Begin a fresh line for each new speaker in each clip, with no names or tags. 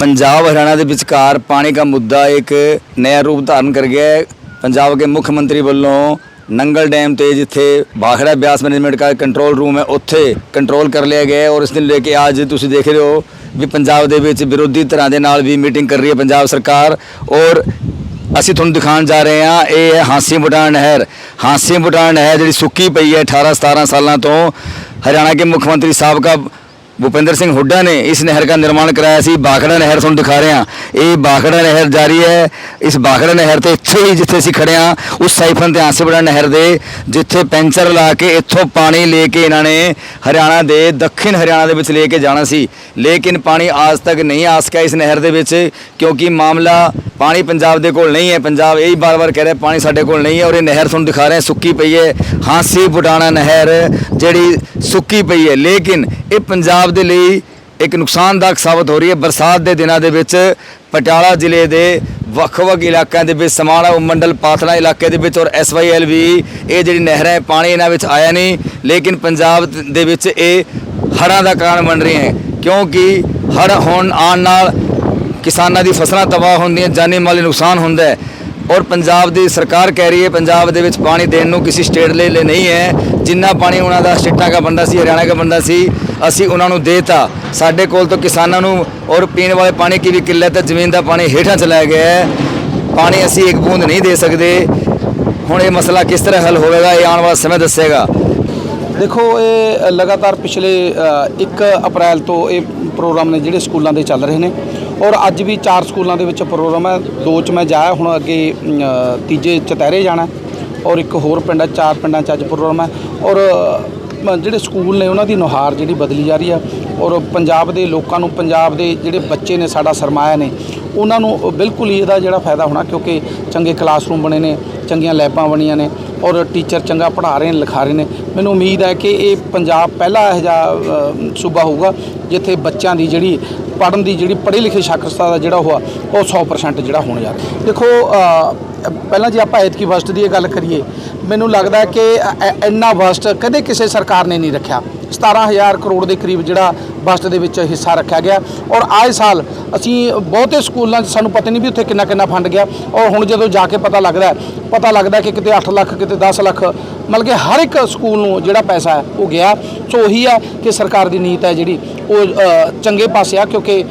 पंजाब हरियाणा के विचकार पानी का मुद्दा एक नया रूप धारण कर गया ਪੰਜਾਬ ਦੇ ਮੁੱਖ ਮੰਤਰੀ ਵੱਲੋਂ ਨੰਗਲ ਡੈਮ ਤੇ ਜਿੱਥੇ ਬਾਖੜਾ ਬਿਆਸ ਮੈਨੇਜਮੈਂਟ ਦਾ ਕੰਟਰੋਲ ਰੂਮ ਹੈ, ਉੱਥੇ ਕੰਟਰੋਲ ਕਰ ਲਿਆ ਗਿਆ ਹੈ ਔਰ ਇਸ ਦਿਨ ਲੈ ਕੇ ਅੱਜ ਤੁਸੀਂ ਦੇਖ ਰਹੇ ਹੋ ਵੀ ਪੰਜਾਬ ਦੇ ਵਿੱਚ ਵਿਰੋਧੀ ਧਿਰਾਂ ਦੇ ਨਾਲ ਵੀ ਮੀਟਿੰਗ ਕਰ ਰਹੀ ਹੈ ਪੰਜਾਬ ਸਰਕਾਰ ਔਰ ਅਸੀਂ ਤੁਹਾਨੂੰ ਦਿਖਾਉਣ ਜਾ ਰਹੇ ਹਾਂ, ਇਹ ਹੈ ਹਾਂਸੀ ਬੁਟਾਨ ਨਹਿਰ। ਹਾਂਸੀ ਬੁਟਾਨ ਨਹਿਰ ਜਿਹੜੀ ਸੁੱਕੀ ਪਈ ਹੈ 18 17 ਸਾਲਾਂ ਤੋਂ। ਹਰਿਆਣਾ ਦੇ ਮੁੱਖ ਮੰਤਰੀ ਸਾਹਿਬ ਦਾ ਭੁਪਿੰਦਰ ਸਿੰਘ ਹੁੱਡਾ ਨੇ ਇਸ ਨਹਿਰ ਦਾ ਨਿਰਮਾਣ ਕਰਾਇਆ ਸੀ। ਬਾਖੜਾ ਨਹਿਰ ਤੁਹਾਨੂੰ ਦਿਖਾ ਰਹੇ। ਹਾਂ ਇਹ ਬਾਖੜਾ ਨਹਿਰ ਜਾਰੀ ਹੈ। ਇਸ ਬਾਖੜਾ ਨਹਿਰ ਤੇ ਇੱਥੇ ਹੀ ਜਿੱਥੇ ਅਸੀਂ ਖੜੇ ਹਾਂ, ਉਸ ਸਾਈਫਨ ਤੇ ਆਸਿਫੜਾ ਨਹਿਰ ਦੇ, ਜਿੱਥੇ ਪੈਂਚਰ ਲਾ ਕੇ ਇੱਥੋਂ ਪਾਣੀ ਲੈ ਕੇ ਇਹਨਾਂ ਨੇ ਹਰਿਆਣਾ ਦੇ, ਦੱਖਣ ਹਰਿਆਣਾ ਦੇ ਵਿੱਚ ਲੈ ਕੇ ਜਾਣਾ ਸੀ। ਲੇਕਿਨ ਪਾਣੀ ਆਜ ਤੱਕ ਨਹੀਂ ਆ ਸਕਿਆ ਇਸ ਨਹਿਰ ਦੇ ਵਿੱਚ, ਕਿਉਂਕਿ ਮਾਮਲਾ ਪਾਣੀ ਪੰਜਾਬ ਦੇ ਕੋਲ ਨਹੀਂ ਹੈ। ਪੰਜਾਬ ਇਹੀ ਬਾਰ-ਬਾਰ ਕਹਿ ਰਿਹਾ, ਪਾਣੀ ਸਾਡੇ ਕੋਲ ਨਹੀਂ ਹੈ ਔਰ ਇਹ ਨਹਿਰ ਤੁਹਾਨੂੰ ਦਿਖਾ ਰਹੇ, ਸੁੱਕੀ ਪਈ ਹੈ। ਹਾਂਸੀ ਬੁਟਾਣਾ ਨਹਿਰ ਜਿਹੜੀ ਸੁੱਕੀ ਪਈ ਹੈ। ਲੇਕਿਨ ਇਹ ਪੰਜਾਬ ਦੇ ਲਈ ਇੱਕ ਨੁਕਸਾਨਦਾਇਕ ਸਾਬਤ ਹੋ ਰਹੀ ਹੈ। ਬਰਸਾਤ ਦੇ ਦਿਨਾਂ ਦੇ ਵਿੱਚ ਪਟਿਆਲਾ ਜ਼ਿਲ੍ਹੇ ਦੇ ਵੱਖ-ਵੱਖ ਇਲਾਕਿਆਂ ਦੇ ਵਿੱਚ ਸਮਾਣਾ ਉਮੰਡਲ ਪਾਤਲਾ ਇਲਾਕੇ ਦੇ ਵਿੱਚ ਔਰ ਐਸਵਾਈਐਲ ਵੀ ਇਹ ਜਿਹੜੀ ਨਹਿਰਾਂ ਹੈ, ਪਾਣੀ ਇਹਨਾਂ ਵਿੱਚ ਆਇਆ ਨਹੀਂ, ਲੇਕਿਨ ਪੰਜਾਬ ਦੇ ਵਿੱਚ ਇਹ ਹੜ੍ਹਾਂ ਦਾ ਕਾਰਨ ਬਣ ਰਹੀ ਹੈ। ਕਿਉਂਕਿ ਹੜ੍ਹ ਹੋਣ ਆਉਣ ਨਾਲ ਕਿਸਾਨਾਂ ਦੀ ਫਸਲਾਂ ਤਬਾਹ ਹੁੰਦੀਆਂ, ਜਾਨੀ ਮਾਲੀ ਨੁਕਸਾਨ ਹੁੰਦਾ ਹੈ। ਔਰ ਪੰਜਾਬ ਦੀ ਸਰਕਾਰ ਕਹਿ ਰਹੀ ਹੈ, ਪੰਜਾਬ ਦੇ ਵਿੱਚ ਪਾਣੀ ਦੇਣ ਨੂੰ ਕਿਸੇ ਸਟੇਟ ਲਈ ਲਈ ਨਹੀਂ ਹੈ। ਜਿੰਨਾ ਪਾਣੀ ਉਹਨਾਂ ਦਾ ਸਟੇਟਾਂ ਦਾ ਬੰਦਾ ਸੀ, ਹਰਿਆਣਾ ਦਾ ਬੰਦਾ ਸੀ ਅਸੀਂ ਉਹਨਾਂ ਨੂੰ ਦੇਤਾ ਸਾਡੇ ਕੋਲ ਤੋਂ ਕਿਸਾਨਾਂ ਨੂੰ ਔਰ ਪੀਣ ਵਾਲੇ ਪਾਣੀ ਕੀ ਵੀ ਕਿੱਲਤ ਹੈ ਜ਼ਮੀਨ ਦਾ ਪਾਣੀ ਹੇਠਾਂ ਚਲਾ ਗਿਆ ਹੈ। ਪਾਣੀ ਅਸੀਂ ਇੱਕ ਬੂੰਦ ਨਹੀਂ ਦੇ ਸਕਦੇ। ਹੁਣ ਇਹ ਮਸਲਾ ਕਿਸ ਤਰ੍ਹਾਂ ਹੱਲ ਹੋਵੇਗਾ, ਇਹ ਆਉਣ ਵਾਲਾ ਸਮੇਂ ਦੱਸੇਗਾ।
ਦੇਖੋ, ਇਹ ਲਗਾਤਾਰ ਪਿਛਲੇ 1 ਅਪ੍ਰੈਲ ਤੋਂ ਇਹ ਪ੍ਰੋਗਰਾਮ ਨੇ ਜਿਹੜੇ ਸਕੂਲਾਂ ਦੇ ਚੱਲ ਰਹੇ ਨੇ। ਔਰ ਅੱਜ ਵੀ ਚਾਰ ਸਕੂਲਾਂ ਦੇ ਵਿੱਚ ਪ੍ਰੋਗਰਾਮ ਹੈ। ਦੋ ਚ ਮੈਂ ਜਾਇਆ ਹੁਣ ਅੱਗੇ ਤੀਜੇ ਚਤਹਿਰੇ ਜਾਣਾ ਔਰ ਇੱਕ ਹੋਰ ਪਿੰਡ ਹੈ, ਚਾਰ ਪਿੰਡਾਂ ਚ ਅੱਜ ਪ੍ਰੋਗਰਾਮ ਹੈ। ਔਰ ਜਿਹੜੇ ਸਕੂਲ ਨੇ ਉਹਨਾਂ ਦੀ ਨੁਹਾਰ ਜਿਹੜੀ ਬਦਲੀ ਜਾ ਰਹੀ ਆ ਔਰ ਪੰਜਾਬ ਦੇ ਲੋਕਾਂ ਨੂੰ, ਪੰਜਾਬ ਦੇ ਜਿਹੜੇ ਬੱਚੇ ਨੇ ਸਾਡਾ ਸਰਮਾਇਆ ਨੇ, ਉਹਨਾਂ ਨੂੰ ਬਿਲਕੁਲ ਹੀ ਇਹਦਾ ਜਿਹੜਾ ਫਾਇਦਾ ਹੋਣਾ ਕਿਉਂਕਿ ਚੰਗੇ ਕਲਾਸਰੂਮ ਬਣੇ ਨੇ, ਚੰਗੀਆਂ ਲੈਬਾਂ ਬਣੀਆਂ ਨੇ ਔਰ ਟੀਚਰ ਚੰਗਾ ਪੜ੍ਹਾ ਰਹੇ ਨੇ, ਲਿਖਾ ਰਹੇ ਨੇ। ਮੈਨੂੰ ਉਮੀਦ ਹੈ ਕਿ ਇਹ ਪੰਜਾਬ ਪਹਿਲਾ ਇਹੋ ਜਿਹਾ ਸੂਬਾ ਹੋਊਗਾ ਜਿੱਥੇ ਬੱਚਿਆਂ ਦੀ ਜਿਹੜੀ ਪੜ੍ਹਨ ਦੀ ਜਿਹੜੀ ਪੜ੍ਹੇ ਲਿਖੇ ਸਾਖਰਤਾ ਦਾ ਜਿਹੜਾ ਹੋਆ ਉਹ 100% ਜਿਹੜਾ ਹੋਣ ਜਾ ਰਿਹਾ। ਦੇਖੋ ਪਹਿਲਾਂ ਜੇ ਆਪਾਂ ਐਤਕੀ ਵਸਟ ਦੀ ਇਹ ਗੱਲ ਕਰੀਏ, ਮੈਨੂੰ ਲੱਗਦਾ ਕਿ ਇੰਨਾ ਵਸਟ ਕਦੇ ਕਿਸੇ ਸਰਕਾਰ ਨੇ ਨਹੀਂ ਰੱਖਿਆ। 17000 ਕਰੋੜ ਦੇ ਕਰੀਬ ਜਿਹੜਾ ਬਸਟ ਦੇ ਵਿੱਚ ਹਿੱਸਾ ਰੱਖਿਆ ਗਿਆ। ਔਰ ਆਏ ਸਾਲ ਅਸੀਂ ਬਹੁਤੇ ਸਕੂਲਾਂ 'ਚ ਸਾਨੂੰ ਪਤਾ ਨਹੀਂ ਵੀ ਉੱਥੇ ਕਿੰਨਾ ਕਿੰਨਾ ਫੰਡ ਗਿਆ। ਔਰ ਹੁਣ ਜਦੋਂ ਜਾ ਕੇ ਪਤਾ ਲੱਗਦਾ ਪਤਾ ਲੱਗਦਾ ਕਿ ਕਿਤੇ 8 ਲੱਖ, ਕਿਤੇ 10 ਲੱਖ, ਮਤਲਬ ਕਿ ਹਰ ਇੱਕ ਸਕੂਲ ਨੂੰ ਜਿਹੜਾ ਪੈਸਾ ਹੈ ਉਹ ਗਿਆ। ਸੋ ਉਹੀ ਆ ਕਿ ਸਰਕਾਰ ਦੀ ਨੀਤ ਹੈ ਜਿਹੜੀ, ਉਹ ਚੰਗੇ ਪਾਸੇ ਆ, ਕਿਉਂਕਿ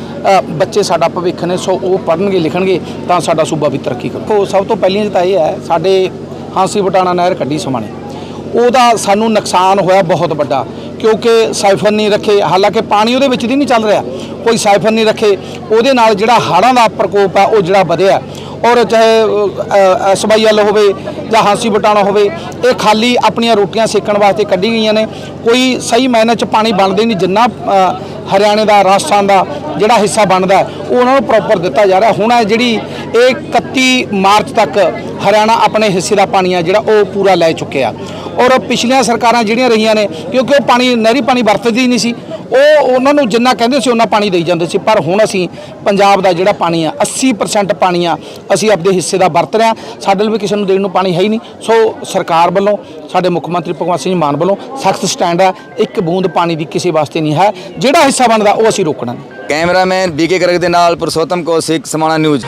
ਬੱਚੇ ਸਾਡਾ ਭਵਿੱਖ ਨੇ, ਸੋ ਉਹ ਪੜ੍ਹਨਗੇ, ਲਿਖਣਗੇ, ਤਾਂ ਸਾਡਾ ਸੂਬਾ ਵੀ ਤਰੱਕੀ ਕਰੂ ਸਭ ਤੋਂ ਪਹਿਲੀਆਂ ਤਾਂ ਇਹ ਹੈ, ਸਾਡੇ ਹਾਂਸੀ ਬਟਾਣਾ ਨਹਿਰ ਕੱਢੀ ਸਮਾਣੇ। ਉਹਦਾ ਸਾਨੂੰ ਨੁਕਸਾਨ ਹੋਇਆ ਬਹੁਤ ਵੱਡਾ, ਕਿਉਂਕਿ ਸਾਈਫਨ ਨਹੀਂ ਰੱਖੇ, ਹਾਲਾਂਕਿ ਪਾਣੀ ਉਹਦੇ ਵਿੱਚ ਦੀ ਨਹੀਂ ਚੱਲ ਰਿਹਾ। ਕੋਈ ਸਾਈਫਨ ਨਹੀਂ ਰੱਖੇ, ਉਹਦੇ ਨਾਲ ਜਿਹੜਾ ਹੜ੍ਹਾਂ ਦਾ ਪ੍ਰਕੋਪ ਆ ਉਹ ਜਿਹੜਾ ਵਧਿਆ। ਔਰ ਚਾਹੇ ਐਸਵਾਈਐਲ ਹੋਵੇ ਜਾਂ ਹਾਂਸੀ ਬਟਾਣਾ ਹੋਵੇ, ਇਹ ਖਾਲੀ ਆਪਣੀਆਂ ਰੋਟੀਆਂ ਸੇਕਣ ਵਾਸਤੇ ਕੱਢੀ ਗਈਆਂ ਨੇ। ਕੋਈ ਸਹੀ ਮਾਇਨੇ ਚ ਪਾਣੀ ਬਣਦੇ ਨਹੀਂ, ਜਿੰਨਾ ਹਰਿਆਣੇ ਦਾ, ਰਾਜਸਥਾਨ ਦਾ ਜਿਹੜਾ ਹਿੱਸਾ ਬਣਦਾ ਉਹ ਉਹਨਾਂ ਨੂੰ ਪ੍ਰੋਪਰ ਦਿੱਤਾ ਜਾ ਰਿਹਾ। ਹੁਣ ਇਹ ਜਿਹੜੀ ਇਹ 31 ਮਾਰਚ ਤੱਕ ਹਰਿਆਣਾ ਆਪਣੇ ਹਿੱਸੇ ਦਾ ਪਾਣੀ ਆ, ਜਿਹੜਾ ਉਹ ਪੂਰਾ ਲੈ ਚੁੱਕਿਆ। ਔਰ ਪਿਛਲੀਆਂ ਸਰਕਾਰਾਂ ਜਿਹੜੀਆਂ ਰਹੀਆਂ ਨੇ, ਕਿਉਂਕਿ ਉਹ ਪਾਣੀ, ਨਹਿਰੀ ਪਾਣੀ ਵਰਤਦੀ ਨਹੀਂ ਸੀ, ਉਹ ਉਹਨਾਂ ਨੂੰ ਜਿੰਨਾ ਕਹਿੰਦੇ ਸੀ ਉਹਨਾਂ ਪਾਣੀ ਦੇਈ ਜਾਂਦੇ ਸੀ, ਪਰ ਹੁਣ ਅਸੀਂ ਪੰਜਾਬ ਦਾ ਜਿਹੜਾ ਪਾਣੀ ਆ 80% ਪਾਣੀ ਆ, ਅਸੀਂ ਆਪਦੇ ਹਿੱਸੇ ਦਾ ਵਰਤ ਰਹੇ ਹਾਂ, ਸਾਡੇ ਲਈ ਵੀ ਕਿਸੇ ਨੂੰ ਦੇਣ ਨੂੰ ਪਾਣੀ ਹੈ ਹੀ ਨਹੀਂ, ਸੋ ਸਰਕਾਰ ਵੱਲੋਂ, ਸਾਡੇ ਮੁੱਖ ਮੰਤਰੀ ਭਗਵੰਤ ਸਿੰਘ ਮਾਨ ਵੱਲੋਂ ਸਖਤ ਸਟੈਂਡ ਹੈ, ਇੱਕ ਬੂੰਦ ਪਾਣੀ ਦੀ ਕਿਸੇ ਵਾਸਤੇ ਨਹੀਂ ਹੈ, ਜਿਹੜਾ ਹਿੱਸਾ ਬਣਦਾ ਉਹ ਅਸੀਂ ਰੋਕਣਾ। ਨਹੀਂ
ਕੈਮਰਾਮੈਨ ਬੀਕੇ ਕਰਕ ਦੇ ਨਾਲ ਪੁਰਸ਼ੋਤਮ ਕੌਸ਼ਿਕ ਸਮਾਣਾ ਨਿਊਜ਼।